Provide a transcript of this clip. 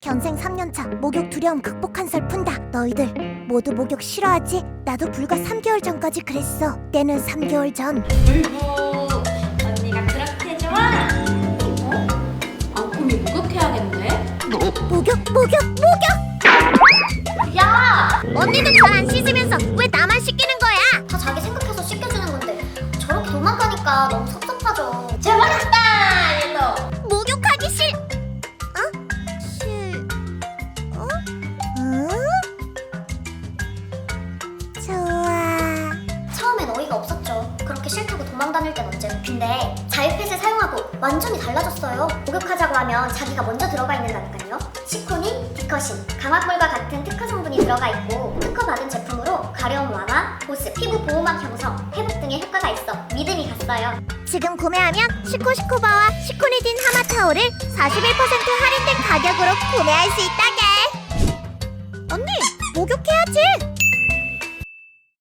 견생 3년차 목욕 두려움 극복한 설 푼다. 너희들 모두 목욕 싫어하지? 나도 불과 3개월 전까지 그랬어. 때는 3개월 전. 어이구 언니가 그렇게 좋아? 어? 안꿈이 목욕해야겠네? 목욕, 목욕, 목욕! 야! 언니도 잘안 씻으면서 왜 나만 씻기는 거야? 다 자기 생각해서 씻겨주는 건데 저렇게 도망가니까 너무 섭 좋아. 처음엔 어이가 없었죠. 그렇게 싫다고 도망 다닐 땐 언제. 근데 자유펫을 사용하고 완전히 달라졌어요. 목욕하자고 하면 자기가 먼저 들어가 있는다니까요. 시코닌, 디커신, 강화물과 같은 특허 성분이 들어가 있고 특허 받은 제품으로 가려움 완화, 보습, 피부 보호막 형성, 회복 등의 효과가 있어 믿음이 갔어요. 지금 구매하면 시코시코바와 시코니딘 하마 타올을 41% 할인된 가격으로 구매할 수 있다게. 언니, 목욕해야지.